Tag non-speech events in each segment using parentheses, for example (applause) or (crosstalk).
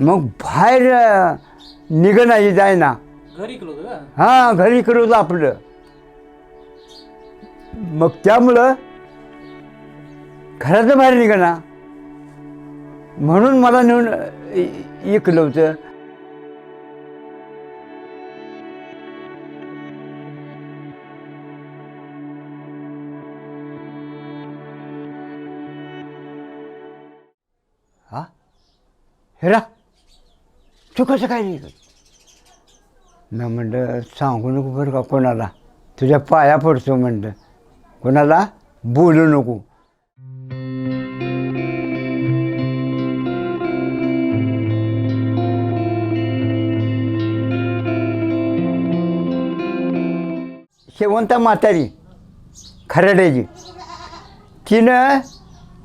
मग बाहेर अं, निघणाची जाय ना घरी हां घरी करत आपलं. मग त्यामुळं घराचं बाहेर निघणा. म्हणून मला नेऊन इकलं होतं. हा? हेरा तू कसं काय नाही ना म्हणलं सांगू नको बरं का कोणाला. तुझ्या पाया पडतो म्हणलं. कोणाला? बोलू नको. शेवंता म्हातारी खराड्याची. तिनं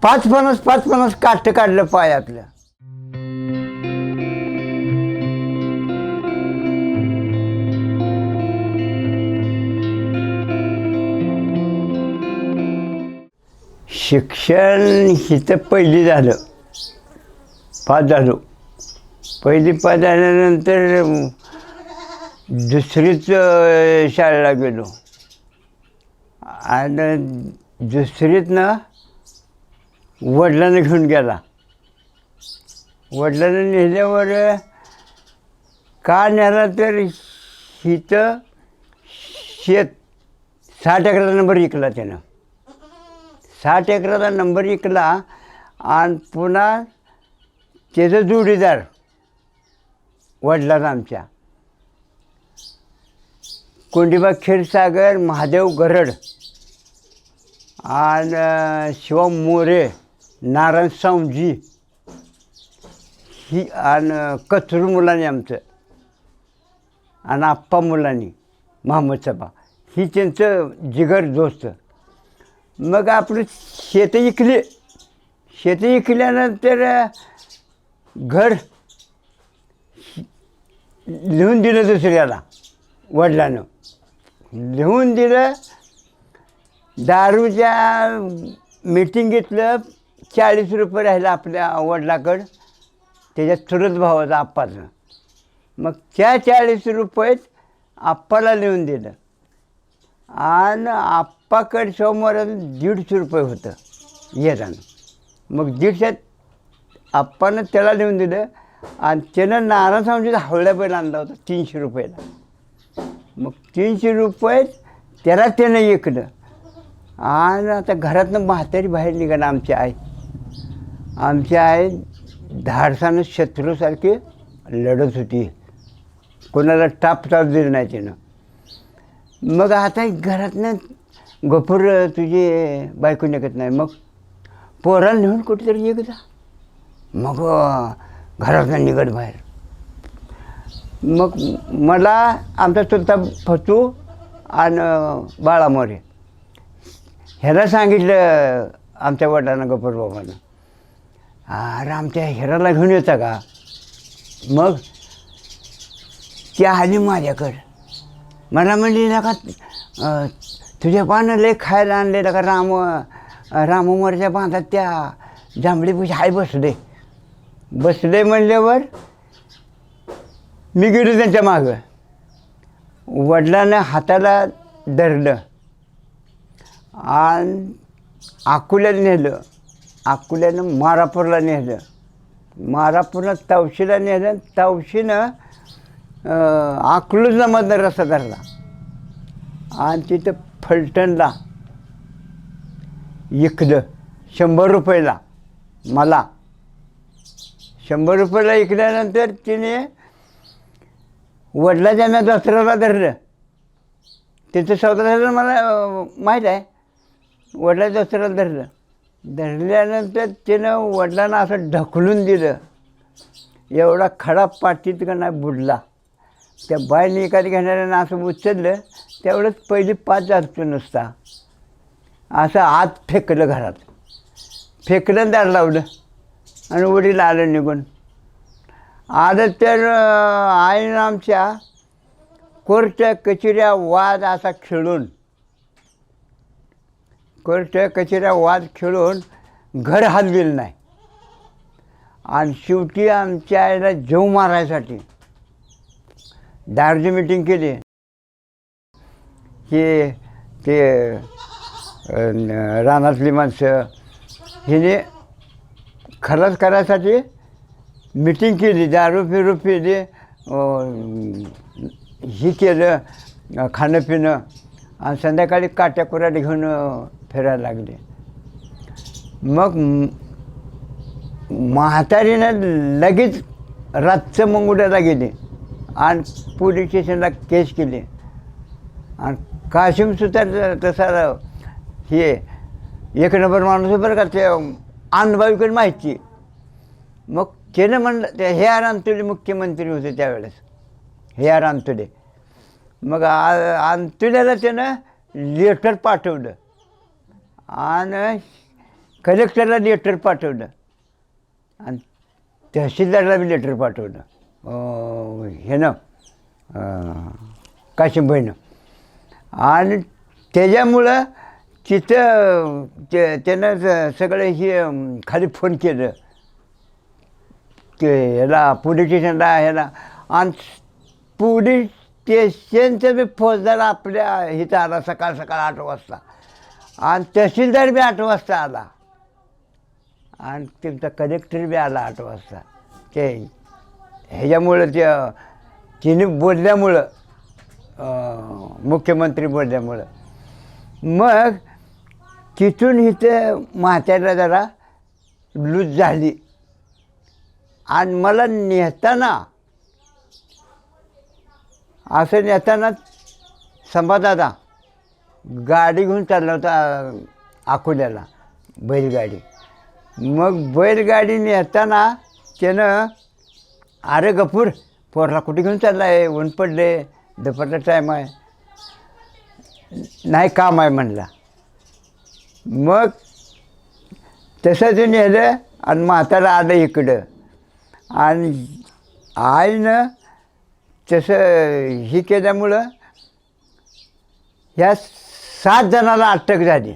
पाच पन्नास पाच पन्नास काठ काढलं पायातलं. शिक्षण हिथं पहिली झालं. पास झालो. पहिली पास झाल्यानंतर दुसरीच शाळेला गेलो. आणि दुसरीतनं वडिलांना घेऊन गेला. वडिलांना नेल्यावर का नेला तर हिथं शेत साठ अकरा नंबर विकला त्यानं. साठ एकराचा नंबर विकला आणि पुन्हा त्याचं जोडीदार वडिलांना आमच्या. कोंडीबा क्षीरसागर महादेव गरड आणि शिवम मोरे नारायण सावजी ही आणि कचरू मुलांनी आमचं आणि आप्पा मुलांनी महम्मद सभा. ही त्यांचं जिगर दोस्त. मग आपलं शेतं इकली. शेती इकल्यानंतर घर लिहून दिलं दुसऱ्याला वडिलानं. लिहून दिलं दारूच्या मिटिंगीतलं चाळीस रुपये राहिलं आपल्या वडिलाकडं. त्याच्यात चुरत भावाचा आप्पाचं. मग त्या चाळीस रुपयेत आप्पाला लिहून दिलं. आणि आप्पाकडे सोमवार दीडशे रुपये होतं येताना. मग दीडशे आप्पानं त्याला लिहून दिलं आणि त्यानं नारायण स्वामीचा हवळ्या बैल आणला होता तीनशे रुपयाला. मग तीनशे रुपये त्याला त्यानं ऐकलं आणि आता घरातनं म्हातारी बाहेर निघाला आमची आई. आमची आई धाडसानं शत्रूसारखी लढत होती. कोणाला टाप दिलं नाही त्यानं मग आता घरातनं गफूर तुझी बायको निघत नाही. मग पोराला नेऊन कुठेतरी एक जा. मग घरातनं निघत बाहेर. मग मला आमचा चुलता फचू आणि बाळामोरे बाळा मोरे. ह्याला सांगितलं आमच्या वडिलांना गफूर बाबांना. अरे आमच्या हिराला घेऊन येता का? मग त्या आली माझ्याकडं मला म्हणली ना का तुझ्या पानं लय खायला आणलेलं का राम रामोमरच्या बांधात त्या जांभळीपाशी हाय बसले बसले म्हणल्यावर मी गेलो त्यांच्या मागं. वडिलांना हाताला धरलं. आणि अकोल्याला नेलं. अकोल्यानं मारापूरला नेलं. मारापूरला तवशीला नेलं. तवशीनं अकलूजमधनं रस्ता धरला. आणि तिथं फलटणला. इकलं शंभर रुपयाला मला. शंभर रुपयाला इकल्यानंतर तिने वडिलाच्या मी दसऱ्याला धरलं. तिथं सौदा मला माहीत आहे. वडिलाच्या दसऱ्याला धरलं. धरल्यानंतर तिनं वडिलांना असं ढकलून दिलं. एवढा खडा पाठीत का नाही बुडला. त्या बाईने एखादी घेणाऱ्यानं असं उचललं तेवढंच पहिली पाच जातो नुसता. असं आत फेकलं घरात. फेकलं दार लावलं आणि वडील आलं निघून. आलं तर आईनं आमच्या कोर्ट कचेऱ्या वाद असा खेळून कोर्ट कचेऱ्या वाद खेळून घर हलविलं नाही. आणि शेवटी आमच्या आईला जेव मारायसाठी दारूची मिटिंग केली. की ते रानातली माणसं हिने खलास करायसाठी मिटिंग केली दारू फिरू पिली ही केलं खाणं पिणं आणि संध्याकाळी काट्या कुऱ्हाडी घेऊन फिरायला लागले. मग म्हातारीनं लगेच रातचं मंगुड्याला गेली. आणि पोलीस स्टेशनला केस केली. आणि काशिम सुद्धा तसा हे एक नंबर माणूस बरं का ते अनुभवीकडे माहिती. मग त्यानं म्हणलं ते हे आर अंतुले मुख्यमंत्री होते त्यावेळेस. हे आर अंतुले मग आ- अंतुल्याला त्यानं लेटर पाठवलं. आणि कलेक्टरला लेटर पाठवलं. आणि तहसीलदारला बी लेटर पाठवलं. ह्यानं काशिंबाईनं आणि त्याच्यामुळं तिथं ते त्यानं सगळं हे खाली फोन केलं. ते ह्याला पोलीस स्टेशनला ह्याला आणि पोलीस स्टेशनचं बी फौजदार आपल्या इथं आला सकाळ सकाळ आठ वाजता. आणि तहसीलदार बी आठ वाजता आला. आणि तुमचा कलेक्टर बी आला आठ वाजता. ते ह्याच्यामुळं ते तिने बोलल्यामुळं मुख्यमंत्री बोलल्यामुळं. मग तिथून इथं म्हात्याला जरा लूज झाली. आणि मला नेताना असं नेताना संभादादा गाडी घेऊन चालला होता अकोल्याला बैलगाडी. मग बैलगाडी नेताना त्यानं अरे गपूर पोरला कुठे घेऊन चालला आहे ऊन पडले दुपारचा टाईम आहे. नाही काम आहे म्हणला. मग तसं ते नेलं आणि म्हाताला आलं इकडं. आणि आईनं तसं ही केल्यामुळं ह्या सात जणाला अटक झाली.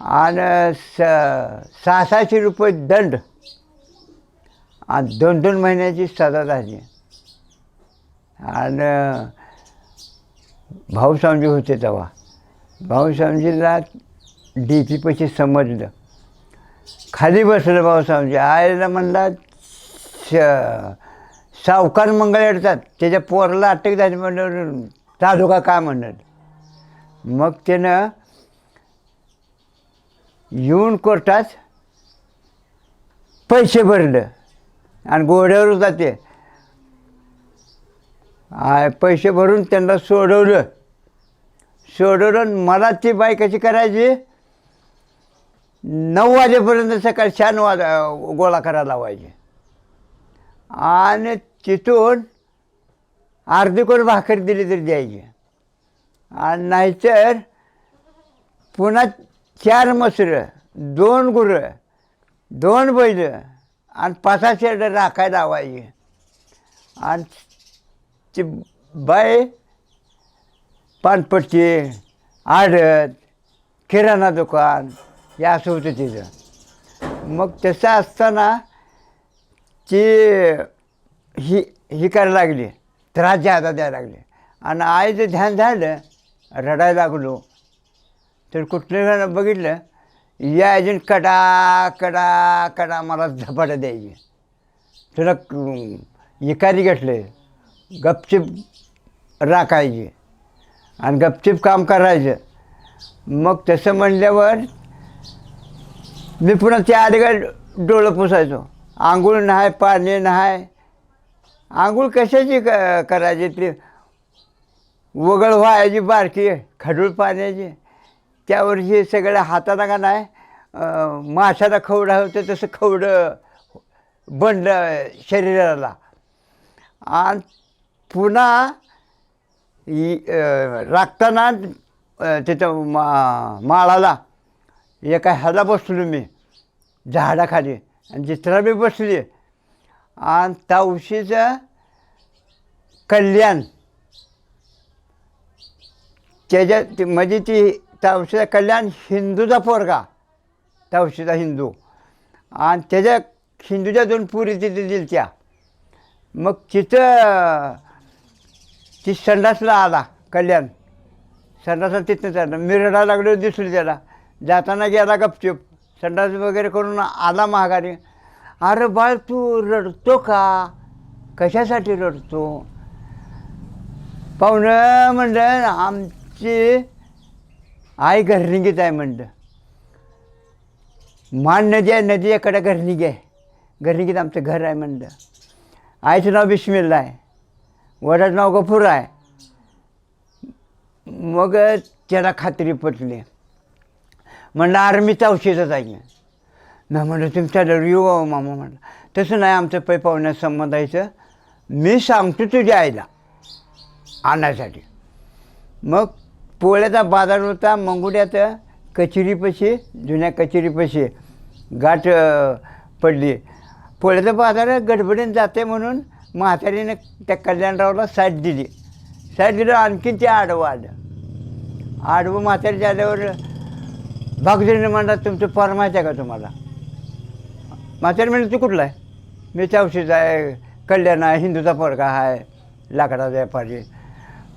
आणि स सहाशे रुपये दंड आणि दोन दोन महिन्याची सजा झाली. आणि भाऊ होते तेव्हा. भाऊ डी पी पैसे समजलं. खाली बसलं भाऊ आईला म्हणला श- सावकार मंगळ येतात. त्याच्या पोराला अटक झाली म्हणल्यावर चालू का काय म्हणत? मग त्यानं येऊन कोर्टात पैसे भरलं. आणि घोड्यावर जाते. पैसे भरून त्यांना सोडवलं. सोडवलं मला ती बाई कशी करायची? नऊ वाजेपर्यंत सकाळी छान वाज गोळा करायला लावायचे. आणि तिथून अर्धी कोण भाकर दिली तरी द्यायची. आणि नाहीतर पुन्हा चार मसरं दोन गुरं दोन बैलं आणि पाच शेड राखायला लावायचे. आणि ती बाई पानपट्टी आडत किराणा दुकान हे असं होतं तिचं मग तसं असताना ती ही ही करायला लागली. त्रास जादा द्यायला लागले. आणि आईचं ध्यान झालं रडायला लागलो. तर कुठलं बघितलं या एजंट कडा कडा कडा मला झपाटा द्यायची. तुला इकारी घेतले. गपचिप राखायची. आणि गपचिप काम करायचं. मग तसं म्हणल्यावर मी पुन्हा त्या आधीकडे डोळं पुसायचो. आंघोळ नाही पाणी नाही. आंघोळ कशाची क करायची ती? वगळ व्हायची बारकी खडूळ पाण्याची. त्यावर हे सगळ्या हाताला का नाही? माशाला खवडा होतं तसं खवडं बनलं शरीराला. आणि पुन्हा राखताना तिथं मा माळाला एका ह्याला बसलो मी झाडाखाली. आणि जिथला बी बसली आणि तावशीचं कल्याण त्याच्या म्हणजे ती तावशीचं कल्याण हिंदूचा पोरगा. तावशीचा हिंदू. आणि त्याच्या हिंदूच्या दोन पुरी तिथे दिलत्या मग तिथं ती संडासला आला कल्याण. संडासला तिथनं त्याला मिरडा लागलं लागलो दिसली त्याला. जाताना गेला गपचूप. संडास वगैरे करून आला महागारी अरे बाळ तू रडतो का? कशासाठी रडतो? पाहुणं म्हणलं आमची आई घरनिंगीत आहे म्हणलं. मान नदी आहे नदीकडे घरनिगी आहे घरनिगीत आमचं घर आहे म्हणलं. आईचं नाव बिस्मिल्ला आहे. वडाचं नाव गफूर आहे. मग त्याला खात्री पटली. म्हणलं आर्मी चौशीतच आहे. ना म्हणलं तुमच्या येऊ अहो मामा. म्हणलं तसं नाही आमचं पै पाहुण्यास संबंधायचं मी सांगतो तुझ्या आईला आणण्यासाठी मग पोळ्याचा बाजार होता मंगुड्यात कचेरीपाशी जुन्या कचेरीपाशी. गाठ पडली. पोळ्याचा बाजार गडबडीन जाते म्हणून म्हातारीने त्या कल्याणरावला साईट दिली. साईड दिलं आणखीन ते आडवं आलं. आडवं म्हातारीच्या आल्यावर भागदरीने म्हणला तुमचं फार माहिती आहे का तुम्हाला? म्हातारी म्हणलं तू कुठला आहे? मी चौशीचा आहे कल्याण आहे हिंदूचा पोरगा आहे लाकडाचा व्यापारी.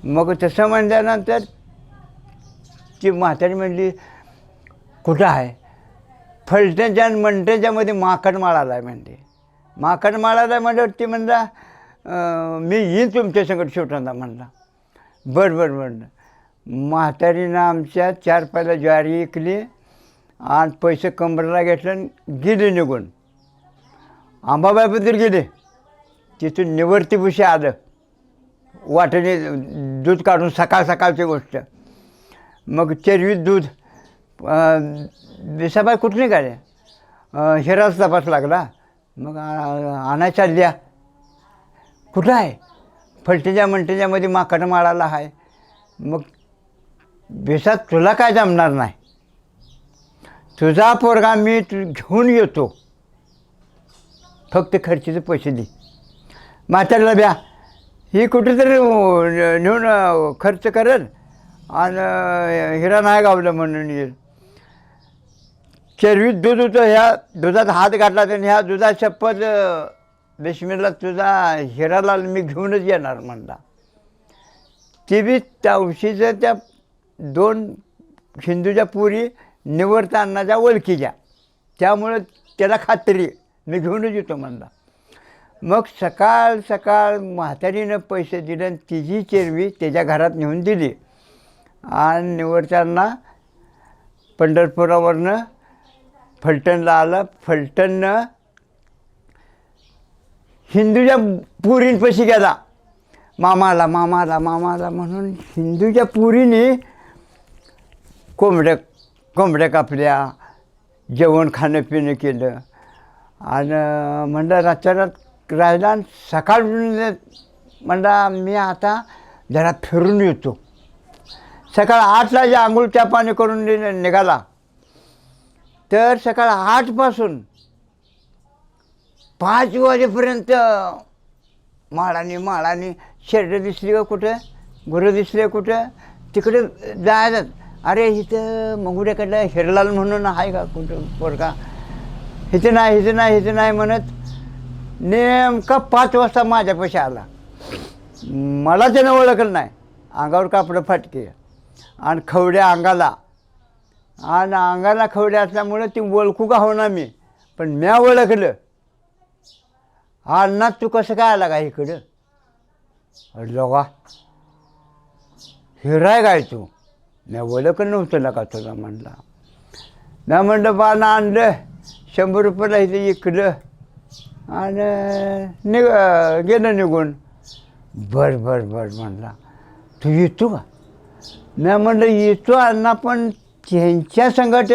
मग तसं म्हणल्यानंतर ती म्हातारी म्हणली कुठं आहे? फलटणच्या आणि मंडणच्यामध्ये माकड माळाला आहे म्हणते. माकड माळाला आहे म्हणल्यावर ती म्हणला मी येईन तुमच्या संकट शेवटांना म्हणला. बरं बरं बरं. म्हातारीनं आमच्या चार पायला ज्वारी विकली आणि पैसे कंबरला घेतलं आणि गेले निघून. आंबाबाईबद्दल गेले. तिथून निवर्तीभूषी आलं. वाटेने दूध काढून सकाळ सकाळची गोष्ट. मग चरवीत दूध विसाबाई कुठली निघाले? हिराच तपास लागला. मग आ- आणाय चालल्या कुठं आहे? फलटीच्या मंटेच्यामध्ये माकड माळाला आहे. मग बेसात तुला काय जमणार नाही? तुझा पोरगा मी तु घेऊन येतो. फक्त खर्चीचे पैसे दे. म्हाताऱ्याला ब्या ही कुठेतरी नेऊन खर्च करेल. आणि हिरा नाही गावलं म्हणून येईल. चरवीत दूध होतं ह्या दुधात हात घातला त्याने ह्या दुधात शपथ बिस्मिल्ला तुझा हिराला मी घेऊनच येणार म्हणला. ती बी त्या उशीचं त्या दोन हिंदूच्या पुरी निवडतानाच्या ओळखीच्या त्यामुळं त्याला खात्री मी घेऊनच येतो म्हणला. मग सकाळ सकाळ म्हातारीनं पैसे दिले आणि तिची चेरवी त्याच्या घरात नेऊन दिली. आणि निवडताना पंढरपुरावरनं फलटणला आलं. फलटणनं हिंदूच्या पुरींपाशी गेला. मामाला मामाला मामाला म्हणून हिंदूच्या पुरीने कोंबड्या कोंबड्या कापल्या जेवण खाणं पिणं केलं. आणि म्हणलं रातच्या रात राहिला आणि सकाळ म्हणला मी आता जरा फिरून येतो. सकाळ आठला जे आंघोळ त्या पाणी करून निघाला. तर सकाळ आठपासून पाच वाजेपर्यंत माळाने माळाने शेरडं दिसली का कुठं? गुरं दिसले कुठं? तिकडे जायचं. अरे इथं मगुड्याकडलं हिरलाल म्हणून आहे का कुठं पोरका इथं नाही इथं नाही इथं नाही म्हणत. नेमका पाच वाजता माझ्यापाशी आला. मला त्यानं ओळखलं नाही. अंगावर कापडं फाटके. आणि खवड्या अंगाला आणि अंगाला खवडे असल्यामुळं ती ओळखू का होणार मी. पण म्या ओळखलं अण्णा तू कसं काय आला का इकडं? अडलो का हिराय काय तू? मी ओळखलं नव्हतं ना का तुला म्हणला. म्या म्हणलं बाणं आणलं. शंभर रुपयाला इथे इकलं. आणि निघ गेलं निघून. बर बर बर म्हणला. तू येतो का? मी म्हणलं येतो अण्णा पण त्यांच्या संगट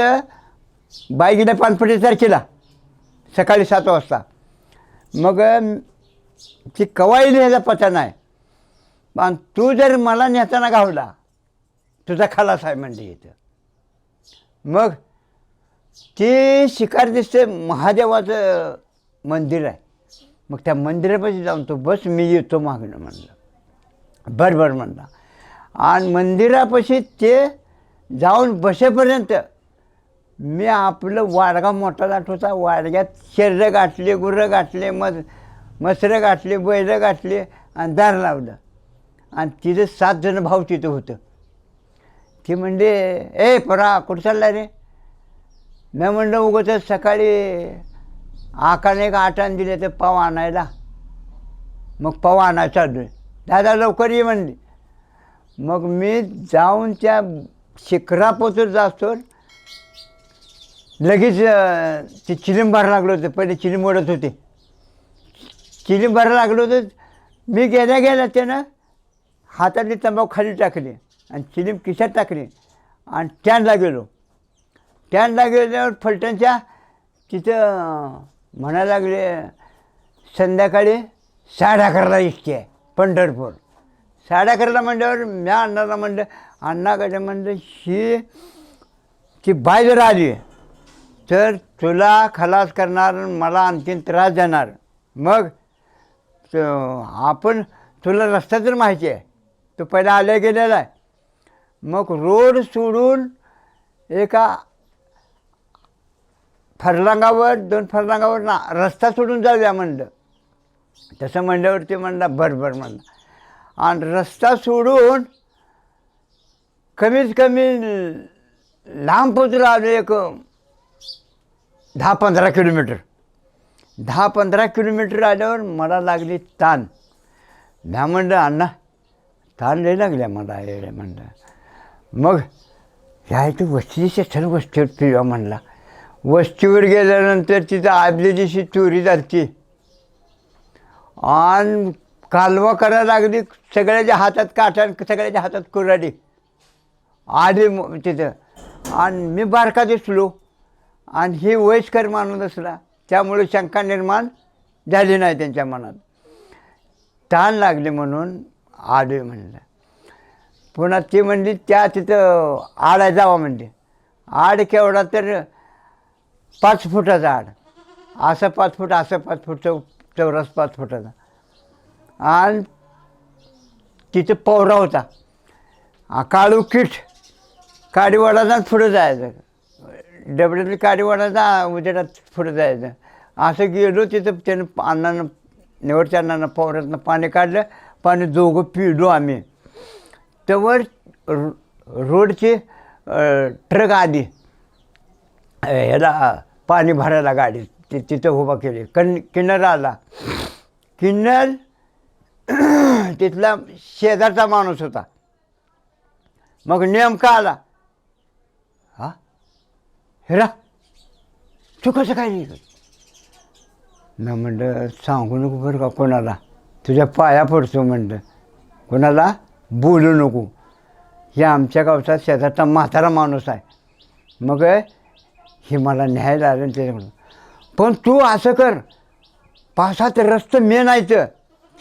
बाई गेल्या पानपट्टी तारखेला सकाळी सात वाजता. मग ती कवाई लिहायला पत्ता नाही. पण तू जर मला नेताना गावला तुझा खालास आहे म्हणजे इथं. मग ते शिकार दिसते महादेवाचं मंदिर आहे. मग त्या मंदिरापाशी जाऊन तो बस मी येतो मागणं म्हणलं. बरं बरं म्हणला. आणि मंदिरापाशी ते जाऊन बसेपर्यंत मी आपलं वाडगा मोठा जात होता. वाडग्यात शरीरं गाठले गुरं गाठले मज मसरं गाठले बैलं गाठले आणि दार लावलं. आणि तिथं सात जण भाऊ तिथं होतं. ती म्हणले ए परा कुठं चालला रे? मी म्हणलं उगच सकाळी आकाने एक आठान दिले तर पाव आणायला. मग पाव आणायला आहे दादा लवकर ये म्हणली. मग मी जाऊन त्या शिखरापोचून जातो लगेच ते चिलीम भरायला लागलो होतं. पहिले चिलीम ओढत होते. चिलीम भरायला लागलो होतं. मी गेल्या गेल्या त्यानं हातातली तंबाखू खाली टाकली आणि चिलीम खिशात टाकली आणि टॅनला गेलो. टॅनला गेल्यावर फलटणच्या तिथं म्हणायला लागले संध्याकाळी साडे अकराला इष्टी आहे पंढरपूर. साडे अकराला म्हणल्यावर म्या अण्णाला म्हणलं अण्णाकडे म्हणलं ही ती बाय जर आली तर तुला खलास करणार मला आणखीन त्रास देणार. मग त- आपण तुला रस्ता तर माहिती आहे. तो पहिला आल्या गेलेला आहे. मग रोड सोडून एका फरलांगावर दोन फरलांगावर ना रस्ता सोडून जाऊया म्हणलं. तसं म्हणल्यावर ते म्हणला बरं बरं म्हणलं. आणि रस्ता सोडून कमीत कमी लांब पोचलो आलो एक दहा पंधरा किलोमीटर. दहा पंधरा किलोमीटर आल्यावर मला लागली ताण. म्या म्हणलं अण्णा ताण लई लागल्या मला येड्या म्हणलं. मग ह्या इथं वस्तीच्या सर्व वस्तीवर फिरवा म्हणला. वस्तीवर गेल्यानंतर तिथं आदल्या दिवशी चोरी झाली आणि कालवा करायला लागली सगळ्याच्या हातात काठा आणि सगळ्याच्या हातात कुऱ्हाडी. आली तिथं. आणि मी बारका दिसलो. आणि हे वयस्कर माणूस असला त्यामुळे शंका निर्माण झाली नाही त्यांच्या मनात. ताण लागले म्हणून आले म्हणलं. पुन्हा ती म्हणली त्या तिथं आड आहे जावा म्हणली. आड केवढा तर पाच फुटाचा आड. असं पाच फूट असं पाच फूट चौ चौरस पाच फुटाचा. आणि तिथं पवरा होता. काळू किठ काडीवाडानाच पुढं जायचं. डबड्यातली काडीवाडाचा उजेडात पुढं जायचं. असं गेलो तिथं त्यानं अण्णानं निवडच्या अण्णानं पवरातनं पाणी काढलं. पाणी दोघं पिलो आम्ही. त्यावर रो- रोडची ट्रक आली. ह्याला पाणी भरायला गाडी. ति तिथं उभा केली. कन किन्नर आला. किन्नर (clears throat) तिथला शेजारचा माणूस होता. मग नेमका आला. हेरा. तू कसं काय नाही ना म्हणलं सांगू नको बरं का कोणाला. तुझ्या पाया पडतो म्हणलं. कोणाला? बोलू नको. हे आमच्या गावचा शेजारचा म्हातारा माणूस आहे. मग हे मला न्यायला आलं त्याच्याकडून. पण तू असं कर. पाच सात रस्ते मेन आहेत.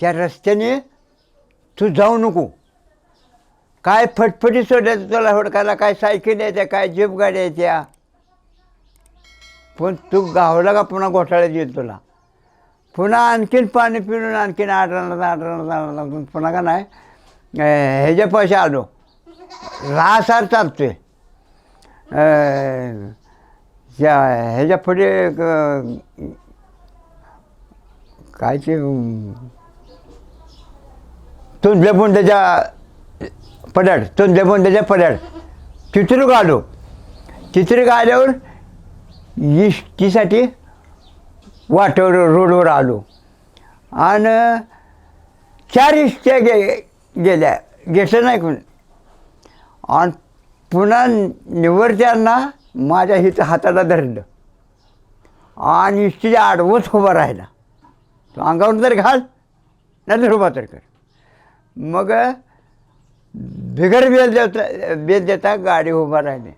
त्या रस्त्याने तू जाऊ नको. काय फटफटी सोडायचं तुला होडकायला? काय सायकल यायच्या काय जीप गाड्या यायच्या पण तू गावला का पुन्हा घोटाळ्यात येईल तुला? पुन्हा आणखीन पाणी पिऊन आणखीन आढळणार आढळणार आढळणार पुन्हा का नाही? ह्याचे पैसे आलो. राहसार चालतोय. या ह्याच्या पुढे काय ते अं, त्याच्या बोंड्याच्या पडाड तुंजल्या त्याच्या पडाड. चित्र काढू चित्र काढल्यावर इष्टीसाठी वाटेवर रोडवर आलो. आणि चार इष्ट्या गे गेल्या. घेतलं नाही कोण. आणि पुन्हा निवडत्यांना माझ्या हिचं हाताला धरलं. आणि इष्टीच्या आडवंच उभा राहिला. तो अंगावर तर घाल नाही तर उभा तर कर. मग बिगर बेल देता बेल देता गाडी उभा राहिली.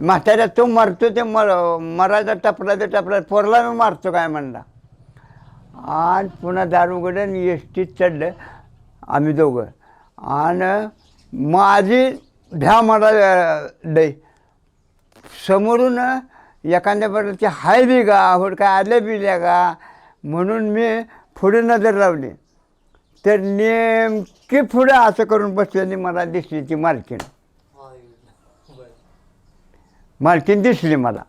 म्हाताऱ्या तो मरतो ते मर मरायचा टपला ते टपला पोरला मी मारतो काय म्हणला. आणि पुन्हा दारू उघडून एस टीत चढलं आम्ही दोघं. आणि माझी भ्या मला लई. समोरून एखाद्या बरोबर हाय बी का होड काय आले बिल्या का म्हणून मी पुढे नजर लावली. तर नेमकी पुढं असं करून बसल्याने मला दिसली ती मालकीण. मालकीन दिसली मला.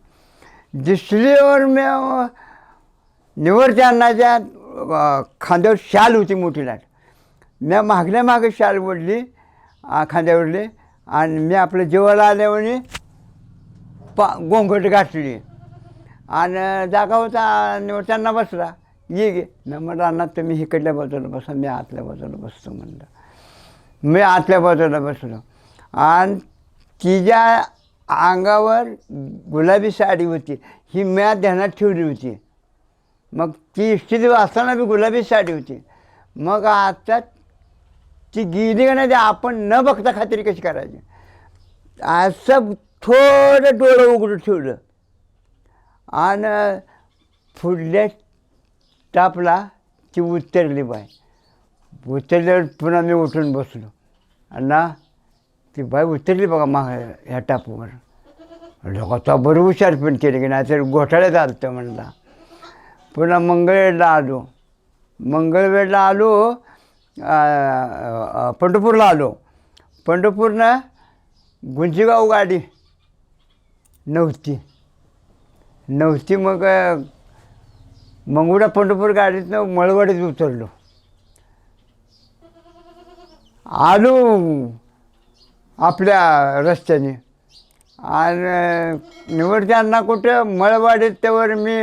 दिसलीवर मी अं, निवडच्या अन्नाच्या खांद्यावर शाल होती मोठी लाट. मी मागल्या मागे शाल ओढली खांद्यावरली आणि मी आपलं जेवायला आल्यावर पा गोंगट गाठली आणि जागा होता निवडताना बसला. ये गे. मी म्हणलं अण्णा तुम्ही इकडल्या बाजूला बसा मी आतल्या बाजूला बसतो म्हणलं. मी आतल्या बाजूला बसलो. आणि तिच्या अंगावर गुलाबी साडी होती. ही म्या ध्यानात ठेवली होती. मग ती इष्टित असताना बी गुलाबी साडी होती. मग आता ती गेली का नाही ते आपण न बघता खात्री कशी करायची? असं थोडं डोळं उघडून ठेवलं. आणि फुडल्या टापला ती उतरली बाय उतरल्यावर पुन्हा मी उठून बसलो. अण्णा ती बाई उतरली बघा मा ह्या टापूवर. लोकांचा बरं हुशार पण केले की नाही तर घोटाळ्यात आलं तर म्हणला. पुन्हा मंगळवेळला आलो. मंगळवेळला आलो पंढरपूरला आलो. पंढरपूरनं गुंजीगाव गाडी नव्हती. नव्हती मग मंगुडा पंढरपूर गाडीतनं मळवाडीत उतरलो. आलो. आपल्या रस्त्याने. आणि निवडत्यांना कुठं मळवाडीत त्यावर मी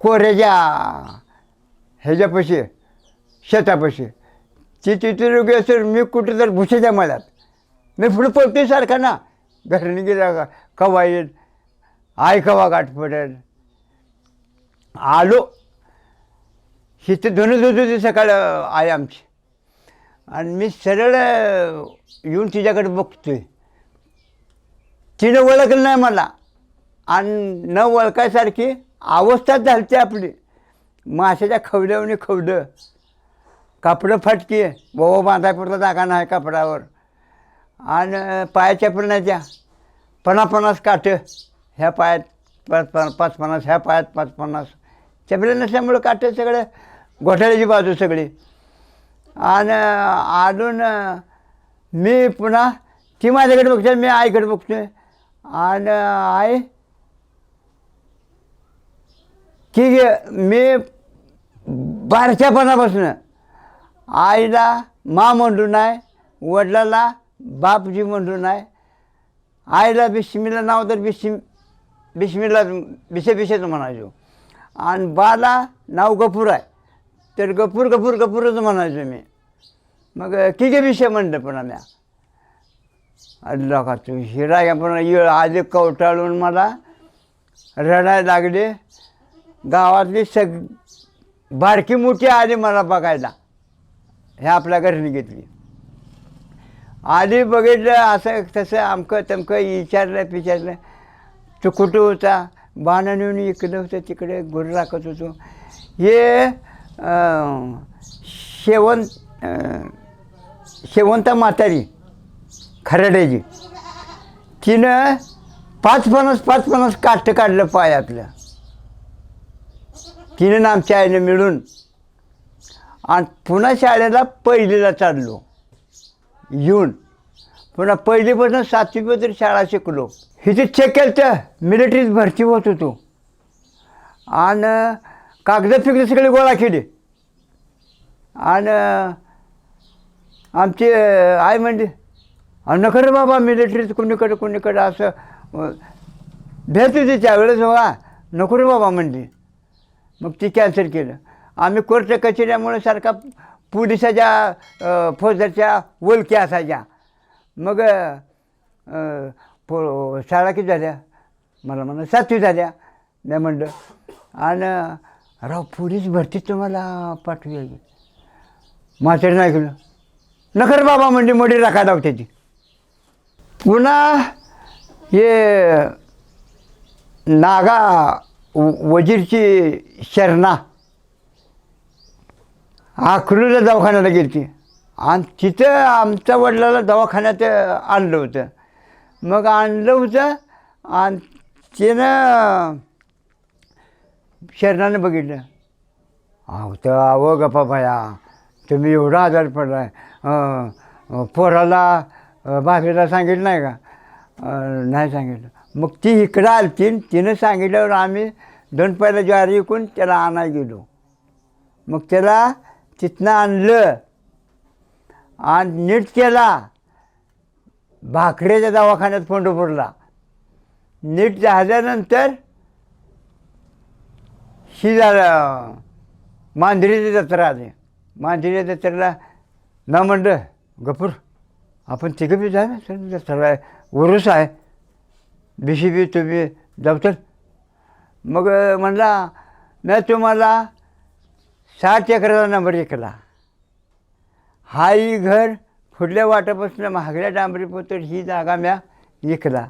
कोऱ्याच्या ह्याच्यापाशी शेतापाशी. ती तिथे रोगी असेल मी कुठं तर भुसेच्या मळ्यात. मी पुढे पळतोय सारखा ना घरणी गेला कवा येईल आय कवा गाठ पडेल. आलो. हिथे धुणं धुत होती सकाळ आई आमची. आणि मी सरळ येऊन तिच्याकडे बघतोय. तिनं ओळखलं नाही मला. आणि न ओळखायसारखी अवस्थाच झालती आपली. माशाच्या खवल्यावनी खवडं. कापडं फाटकी. बाबा बांधायपुरता जागा नाही कापडावर. आणि पायाच्या पण नाही त्या. पन्नास काठं ह्या पायात पाच पाच पाच पन्नास ह्या पायात पाच पन्नास चपले नसल्यामुळं काठं सगळं घोटाळ्याची बाजू सगळी. आणि अजून मी पुन्हा ती माझ्याकडे बघते मी आईकडे बघतोय. आणि आई की मी बारच्यापणापासून आईला मा म्हणून आहे वडिलाला बापजी म्हणून आहे आईला बिस्मिला नाव तर बिस्म बिस्मिला बिसे बिसेच म्हणायचो. आणि बाला नाव गफूर आहे. तर गपूर गपूर गपूरच म्हणायचो मी. मग किती विषय म्हणलं पण आम्ही अल्ला का तू हिरा घ्या पण येळ आधी कवटाळून मला रडायला लागले. गावातली सग बारकी मोठी आली मला बघायला. हे आपल्या घरनी घेतली. आधी बघितलं असं तसं आमकं तमकं विचारलं पिचारलं तू कुठं होता? बाणं नेऊन इकडं होतं तिकडे गुर राखत होतो. हे शेवंत शेवंता म्हातारी खराड्याची. तिनं पाच पन्नास पाच पन्नास काठ काढलं पायातलं. तिनं आमच्या आईनं मिळून आणि पुन्हा शाळेला पहिलीला चाललो. येऊन पुन्हा पहिलीपासून सातवीपर्यंत शाळा शिकलो. हिथे चेक केलं तर मिलिटरीत भरती होत होतो. आणि कागद फिगदं सगळे गोळा केले. आणि आमची आई म्हणली नखर बाबा मिलिटरीत कुणीकडे कुणीकडे असं भेट होती त्यावेळेस हो, बाबा नको रे बाबा म्हणली. मग ती कॅन्सल केलं. आम्ही कोर्ट कचेऱ्यामुळे सारखा पोलिसाच्या फौजाच्या फौजदारच्या असायच्या. मग फो शाळा किती झाल्या? मला म्हणलं सातवी झाल्या. मी म्हणलं आणि राव पोलीस भरती तुम्हाला पाठवूया की? म्हातारी नाही केलं नखर बाबा म्हणजे मोठी राखा दाव त्याची पुन्हा हे नागा व- वजीरची शरणा. आखरूला दवाखान्याला गेली ती आणि तिथं आमच्या वडिलाला दवाखान्यात आणलं होतं. मग आणलं होतं आणि तिनं शरणानं बघितलं. अहो तर अहो गप्पा भया तुम्ही एवढा आजार पडलाय. आहे पोराला भाभीला सांगितलं नाही का? नाही सांगितलं. मग ती इकडं आलतीन तिनं सांगितल्यावर आम्ही दोन पहिला ज्वारी विकून त्याला आणायला गेलो. मग त्याला तिथनं आणलं. आणि नीट केला. भाकरेच्या दवाखान्यात पंढरपूरला नीट झाल्यानंतर ही झालं मांजरीची जत्रा आली मांजरीच्या जत्रेला ना म्हणलं गपूर आपण तिघं बी जा ना चल जत्रा आहे उरूस आहे. बिशी बी तुम्ही जाऊ तर मग म्हणला मी तुम्हाला साठ एकराचा नंबर ऐकला हाही घर फुडल्या वाटापासून महागड्या डांबरीपोतर ही जागा म्या विकला.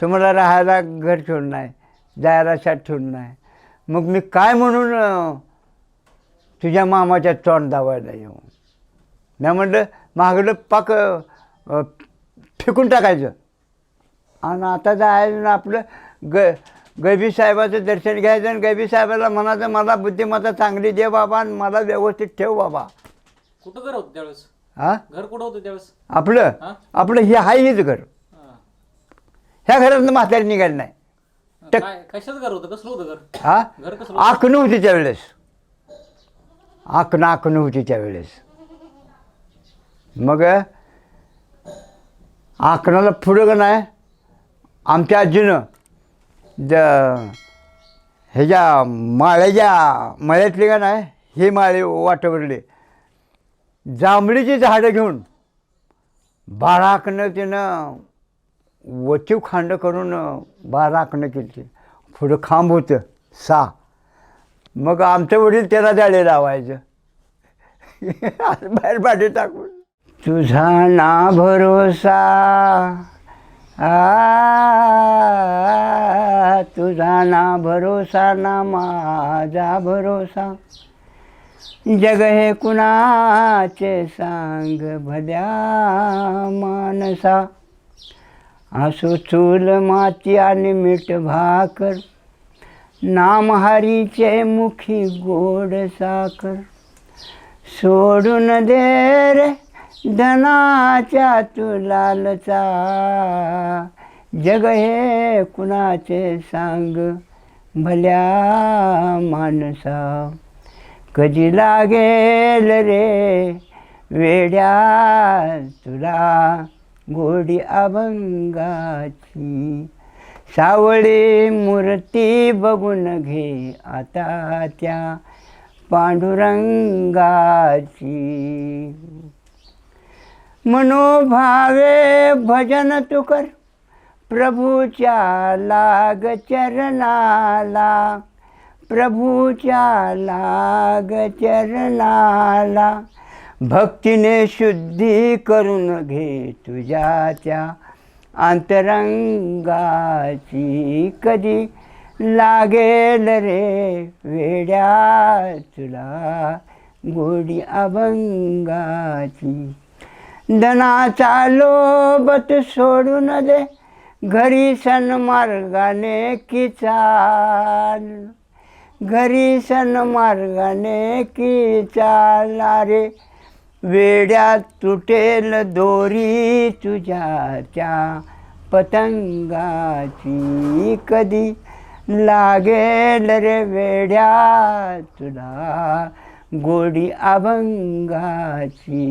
तुम्हाला राहायला घर ठेवून नाही जायला साठ ठेवून नाही. मग मी काय म्हणून तुझ्या मामाच्या तोंड दावायला येऊ? मी म्हणलं महागडं पाक फेकून टाकायचं. आणि आता जायचं ना आपलं ग गैबी साहेबाचं दर्शन घ्यायचं आणि गैबी साहेबाला म्हणायचं मला बुद्धिमत्ता चांगली दे बाबा आणि मला व्यवस्थित ठेव बाबा. कुठं घर होतं त्यावेळेस? हां? घर कुठं होतं त्यावेळेस? आपलं? आपलं हे हाय हेच घर. ह्या घरातनं म्हातारी निघाली नाही. टक. काय कशाचं घर होतं? कसलं होतं घर? हा? घर कसलं आखणं होती त्यावेळेस. आखणं होती त्यावेळेस. मग आखणाला पुढं का नाही? आमच्या आजीनं ज ह्याच्या माळ्याच्या मळ्यातली का नाही? हे माळे वाटवरले जांभळीची झाडं घेऊन बाराकनं तिनं वचीव खांड करून बाराकनं केली पुढं खांब होतं सा मग आमचे वडील त्याला जाळे लावायचं. (laughs) बाहेर पाठी टाकून. तुझा ना भरोसा आ तुझा ना भरोसा ना माझा भरोसा. जग हे कुणाचे सांग भल्या मानसा. असो चूल माती आणि मीठ भाकर नाम हरीचे मुखी गोड साखर. सोडून दे रे धनाच्या तुलालचा जग हे कुणाचे सांग भल्या माणसा. कधी लागेल रे वेड्या तुला? गोडी अभंगाची. सावळी मूर्ती बघून घे आता त्या पांडुरंगाची. मनोभावे भजन तू कर प्रभूच्या लाग चरणाला. प्रभूच्या लाग चरणाला. भक्तीने शुद्धी करून घे तुझ्या त्या अंतरंगाची. कधी लागेल रे वेड्या तुला गोडी अभंगाची. धनाचा लोबत सोडून दे घरी सन्मार्गाने की चाल. घरी सन्मार्गाने की चाल रे वेड्या तुटेल दोरी तुझ्या त्या पतंगाची कधी लागेल रे वेड्या तुला गोडी अभंगाची?